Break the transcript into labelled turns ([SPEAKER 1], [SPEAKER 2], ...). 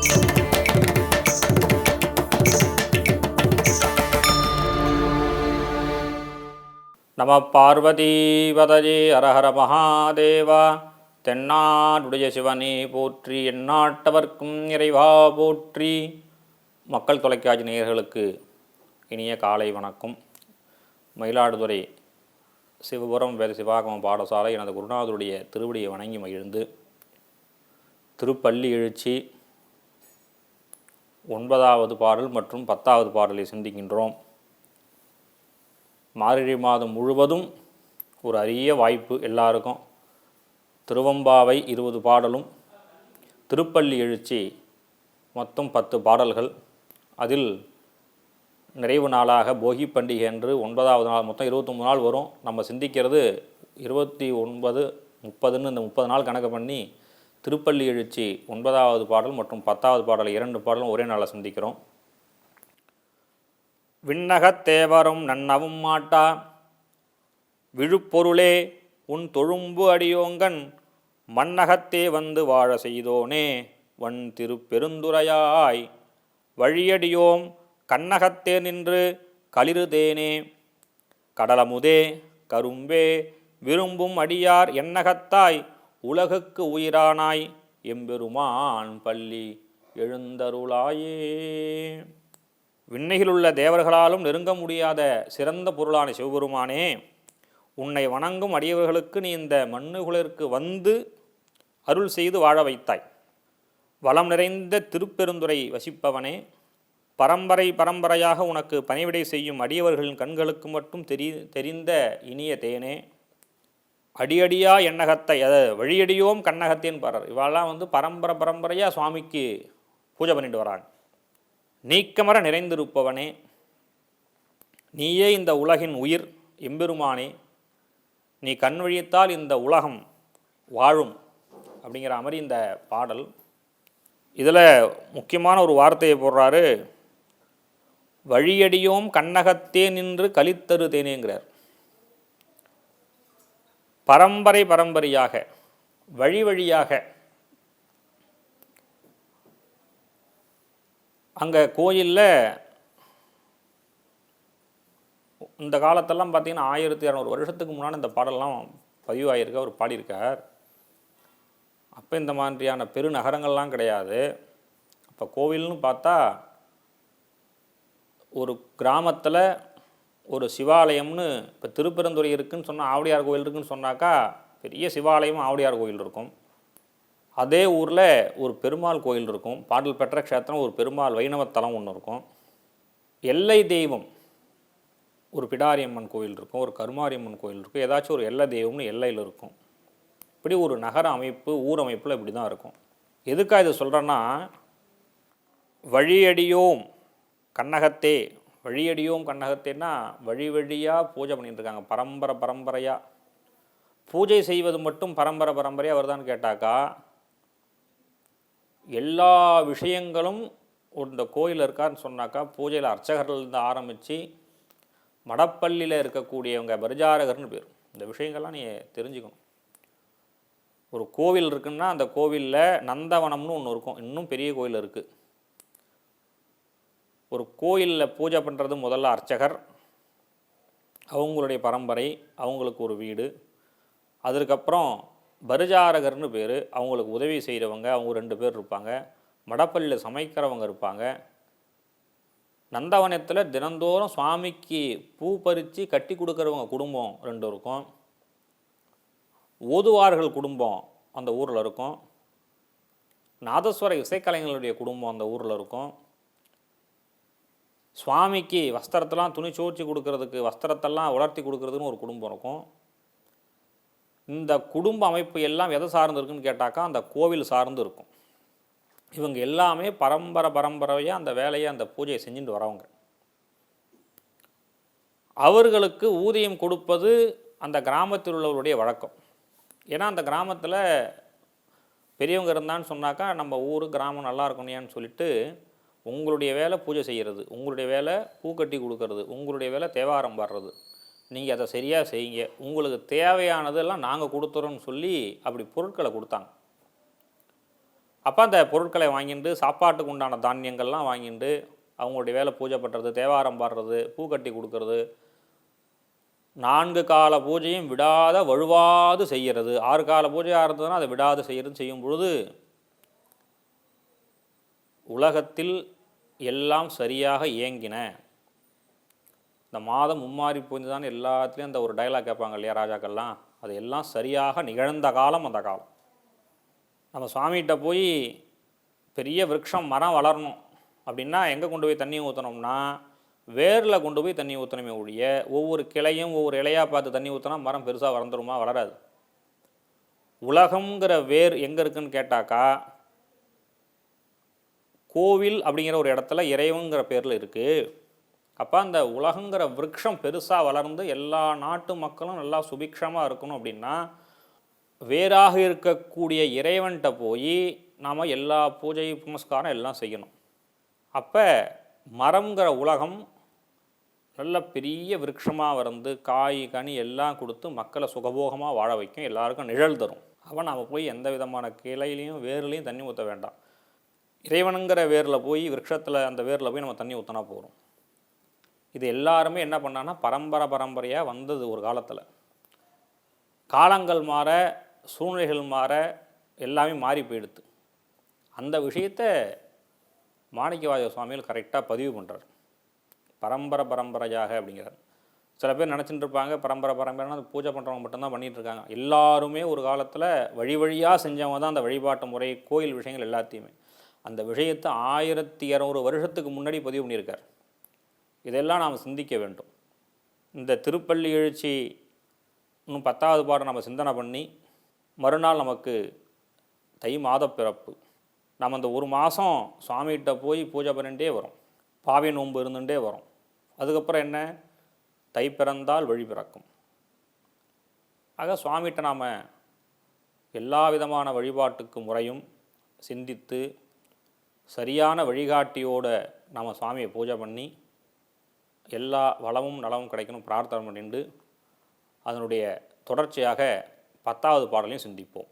[SPEAKER 1] நம பார்வதீபதஜே அரஹர மகாதேவா. தென்னாடுடைய சிவனே போற்றி எந்நாட்டவர்க்கும் இறைவா போற்றி. மக்கள் தொலைக்காட்சி நேயர்களுக்கு இனிய காலை வணக்கம். மயிலாடுதுறை சிவபுரம் வேத சிவாகம பாடசாலை எனது குருநாதருடைய திருவடியை வணங்கி மகிழ்ந்து திருப்பள்ளி எழுச்சி ஒன்பதாவது பாடல் மற்றும் பத்தாவது பாடலை சிந்திக்கின்றோம். மார்கழி மாதம் முழுவதும் ஒரு அரிய வாய்ப்பு எல்லாருக்கும். திருவம்பாவை இருபது பாடலும் திருப்பள்ளி எழுச்சி மொத்தம் பத்து பாடல்கள். அதில் நிறைவு நாளாக போகி பண்டிகை என்று ஒன்பதாவது நாள் மொத்தம் இருபத்தொம்பது நாள் வரும். நம்ம சிந்திக்கிறது இருபத்தி ஒன்பது முப்பதுன்னு இந்த முப்பது நாள் கணக்கு பண்ணி திருப்பள்ளி எழுச்சி ஒன்பதாவது பாடல் மற்றும் பத்தாவது பாடல் இரண்டு பாடலும் ஒரே நாளில் சந்திக்கிறோம். விண்ணகத் தேவரும் நன்னவும் மாட்டா. விழுப்பொருளே உன் தொழும்பு அடியோங்கன் மண்ணகத்தே வந்து வாழ செய்தோனே வன் திருப்பெருந்துரையாய். வழியடியோம் கண்ணகத்தே நின்று களிறுதேனே கடலமுதே கரும்பே விரும்பும் அடியார் எண்ணகத்தாய் உலகுக்கு உயிரானாய் எம்பெருமான் பள்ளி எழுந்தருளாயே. விண்ணையிலுள்ள தேவர்களாலும் நெருங்க முடியாத சிறந்த பொருளான சிவபெருமானே உன்னை வணங்கும் அடியவர்களுக்கு நீ இந்த மண்ணுகுலருக்கு வந்து அருள் செய்து வாழ வைத்தாய். வளம் நிறைந்த திருப்பெருந்துரை வசிப்பவனே பரம்பரை பரம்பரையாக உனக்கு பணிவிடை செய்யும் அடியவர்களின் கண்களுக்கு மட்டும் தெரி தெரிந்த இனிய தேனே. அடியடியா எண்ணகத்தை அதை வழியடியோம் கண்ணகத்தேன்னு பாடுறார் இவாளெல்லாம் வந்து பரம்பரை பரம்பரையாக சுவாமிக்கு பூஜை பண்ணிட்டு வராங்க. நீக்கமர நிறைந்திருப்பவனே நீயே இந்த உலகின் உயிர் எம்பெருமானே நீ கண் வழியத்தால் இந்த உலகம் வாழும் அப்படிங்கிற மாதிரி இந்த பாடல். இதில் முக்கியமான ஒரு வார்த்தையை போடுறாரு வழியடியோம் கண்ணகத்தே நின்று கலித்தரு தேனேங்கிறார். பரம்பரை பரம்பரையாக வழி வழியாக அங்கே கோயிலில் இந்த காலத்தெல்லாம் பார்த்திங்கன்னா ஆயிரத்தி இரநூறு வருஷத்துக்கு முன்னாடி இந்த பாடல்லாம் பதிவாகிருக்கு அவர் பாடியிருக்கார். அப்போ இந்த மாதிரியான பெருநகரங்கள்லாம் கிடையாது. அப்போ கோவில்னு பார்த்தா ஒரு கிராமத்தில் ஒரு சிவாலயம்னு இப்போ திருப்பெருந்துறை இருக்குன்னு சொன்னால் ஆவடியார் கோயில் இருக்குன்னு சொன்னாக்கா பெரிய சிவாலயம் ஆவடியார் கோயில் இருக்கும். அதே ஊரில் ஒரு பெருமாள் கோயில் இருக்கும். பாடல் பெற்ற க்ஷேத்திரம் ஒரு பெருமாள் வைணவத்தலம் ஒன்று இருக்கும். எல்லை தெய்வம் ஒரு பிடாரியம்மன் கோயில் இருக்கும். ஒரு கருமாரியம்மன் கோயில் இருக்கும். ஏதாச்சும் ஒரு எல்லை தெய்வம்னு எல்லையில் இருக்கும். இப்படி ஒரு நகர அமைப்பு ஊர் அமைப்பில் இப்படி தான் இருக்கும். எதுக்காக இதை சொல்கிறேன்னா வழியடியோம் கண்ணகத்தே வழியடியோம் கண்ணகத்தேன்னா வழி வழியாக பூஜை பண்ணிட்டுருக்காங்க பரம்பரை பரம்பரையாக பூஜை செய்வது மட்டும் பரம்பரை பரம்பரையாக வருதான்னு கேட்டாக்கா எல்லா விஷயங்களும் இந்த கோயில் இருக்கான்னு சொன்னாக்கா பூஜையில் அர்ச்சகர்லேருந்து ஆரம்பித்து மடப்பள்ளியில் இருக்கக்கூடியவங்க பரிஜாரகர்னு பேர். இந்த விஷயங்கள்லாம் நீ தெரிஞ்சுக்கணும். ஒரு கோவில் இருக்குன்னா அந்த கோவிலில் நந்தவனம்னு ஒன்று இருக்கும். இன்னும் பெரிய கோயில் இருக்குது ஒரு கோயிலில் பூஜை பண்ணுறது முதல்ல அர்ச்சகர் அவங்களுடைய பரம்பரை அவங்களுக்கு ஒரு வீடு அதற்கப்புறம் பரிஜாரகர்னு பேர் அவங்களுக்கு உதவி செய்கிறவங்க அவங்க ரெண்டு பேர் இருப்பாங்க மடப்பள்ளியில் சமைக்கிறவங்க இருப்பாங்க. நந்தவனத்தில் தினந்தோறும் சுவாமிக்கு பூ பறித்து கட்டி கொடுக்குறவங்க குடும்பம் ரெண்டு இருக்கும். ஓதுவார்கள் குடும்பம் அந்த ஊரில் இருக்கும். நாதஸ்வர இசைக்கலைஞர்களுடைய குடும்பம் அந்த ஊரில் இருக்கும். சுவாமிக்கு வஸ்திரத்தெல்லாம் துணி சோர்ச்சி கொடுக்கறதுக்கு வஸ்திரத்தெல்லாம் உலர்த்தி கொடுக்கறதுன்னு ஒரு குடும்பம் இருக்கும். இந்த குடும்ப அமைப்பு எல்லாம் எதை சார்ந்து இருக்குன்னு கேட்டாக்கா அந்த கோவில் சார்ந்து இருக்கும். இவங்க எல்லாமே பரம்பரை பரம்பரையாக அந்த வேலையை அந்த பூஜையை செஞ்சுட்டு வரவங்க. அவர்களுக்கு ஊதியம் கொடுப்பது அந்த கிராமத்தில் உள்ளவருடைய வழக்கம். ஏன்னா அந்த கிராமத்தில் பெரியவங்க இருந்தான்னு சொன்னாக்கா நம்ம ஊர் கிராமம் நல்லா இருக்கணும்னு சொல்லிட்டு உங்களுடைய வேலை பூஜை செய்கிறது உங்களுடைய வேலை பூ கட்டி கொடுக்கறது உங்களுடைய வேலை தேவாரம் பாடுறது. நீங்கள் அதை சரியாக செய்யுங்க. உங்களுக்கு தேவையானதெல்லாம் நாங்கள் கொடுத்துறோம்னு சொல்லி அப்படி பொருட்களை கொடுத்தாங்க. அப்போ அந்த பொருட்களை வாங்கிட்டு சாப்பாட்டுக்கு உண்டான தானியங்கள்லாம் வாங்கிட்டு அவங்களுடைய வேலை பூஜை பண்ணுறது தேவாரம் பாடுறது பூ கட்டி கொடுக்கறது நான்கு கால பூஜையும் விடாத வழுவாது செய்கிறது. ஆறு கால பூஜையாக இருந்ததுன்னா அதை விடாது செய்கிறது செய்யும் பொழுது உலகத்தில் எல்லாம் சரியாக இயங்கின. இந்த மாதம் மும்மாறி புரிஞ்சுதான் எல்லாத்துலேயும் அந்த ஒரு டைலாக் கேட்பாங்க இல்லையா ராஜாக்கள்லாம்? அது எல்லாம் சரியாக நிகழ்ந்த காலம் அந்த காலம். நம்ம சுவாமிகிட்ட போய் பெரிய விரக்ஷம் மரம் வளரணும் அப்படின்னா எங்கே கொண்டு போய் தண்ணி ஊற்றணும்னா வேரில் கொண்டு போய் தண்ணி ஊற்றணுமே ஒழிய ஒவ்வொரு கிளையும் ஒவ்வொரு இலையாக பார்த்து தண்ணி ஊற்றினா மரம் பெருசாக வளர்ந்துருமா? வளராது. உலகங்கிற வேர் எங்கே இருக்குன்னு கேட்டாக்கா கோவில் அப்படிங்கிற ஒரு இடத்துல இறைவங்கிற பேரில் இருக்குது அப்போ அந்த உலகங்கிற விரக்ஷம் பெருசாக வளர்ந்து எல்லா நாட்டு மக்களும் நல்லா சுபிக்ஷமாக இருக்கணும் அப்படின்னா வேறாக இருக்கக்கூடிய இறைவன்கிட்ட போய் நாம் எல்லா பூஜை புனஸ்காரம் எல்லாம் செய்யணும். அப்போ மரம்ங்கிற உலகம் நல்ல பெரிய விருட்சமாக வந்து காய் கனி எல்லாம் கொடுத்து மக்களை சுகபோகமாக வாழ வைக்கும் எல்லாருக்கும் நிழல் தரும். அப்போ நாம் போய் எந்த விதமான கிளையிலையும் வேர்லேயும் தண்ணி ஊற்ற வேண்டாம். இறைவனுங்கிற வேரில் போய் விரக்ஷத்தில் அந்த வேரில் போய் நம்ம தண்ணி ஊற்றினா போகிறோம் இது எல்லாருமே என்ன பண்ணான்னா பரம்பரை பரம்பரையாக வந்தது ஒரு காலத்தில். காலங்கள் மாற சூழ்நிலைகள் மாற எல்லாமே மாறி போயிடுது அந்த விஷயத்தை மாணிக்கவாய சுவாமிகள் கரெக்டாக பதிவு பண்ணுறார் பரம்பரை பரம்பரையாக அப்படிங்கிறார். சில பேர் நினச்சிட்டு இருப்பாங்க பரம்பரை பரம்பரைனா அது பூஜை பண்ணுறவங்க மட்டும்தான் பண்ணிகிட்ருக்காங்க இருக்காங்க. எல்லாருமே ஒரு காலத்தில் வழி வழியாக செஞ்சவங்க தான் அந்த வழிபாட்டு முறை கோயில் விஷயங்கள் எல்லாத்தையுமே. அந்த விஷயத்தை ஆயிரத்தி இரநூறு வருஷத்துக்கு முன்னாடி பதிவு பண்ணியிருக்கார். இதெல்லாம் நாம் சிந்திக்க வேண்டும். இந்த திருப்பள்ளி எழுச்சி இன்னும் பத்தாவது பாடம் நம்ம சிந்தனை பண்ணி மறுநாள் நமக்கு தை மாத பிறப்பு. நம்ம அந்த ஒரு மாதம் சுவாமிகிட்ட போய் பூஜை பண்ணிகிட்டே வரோம். பாவி நோன்பு இருந்துகிட்டே வரோம். அதுக்கப்புறம் என்ன? தை பிறந்தால் வழி பிறக்கும். ஆக சுவாமிகிட்ட நாம் எல்லா விதமான வழிபாட்டுக்கு முறையும் சிந்தித்து சரியான வழிகாட்டியோட நாம் சுவாமியை பூஜை பண்ணி எல்லா வளமும் நலமும் கிடைக்கணும் பிரார்த்தனை பண்ணிட்டு அதனுடைய தொடர்ச்சியாக பத்தாவது பாடலையும் சிந்திப்போம்.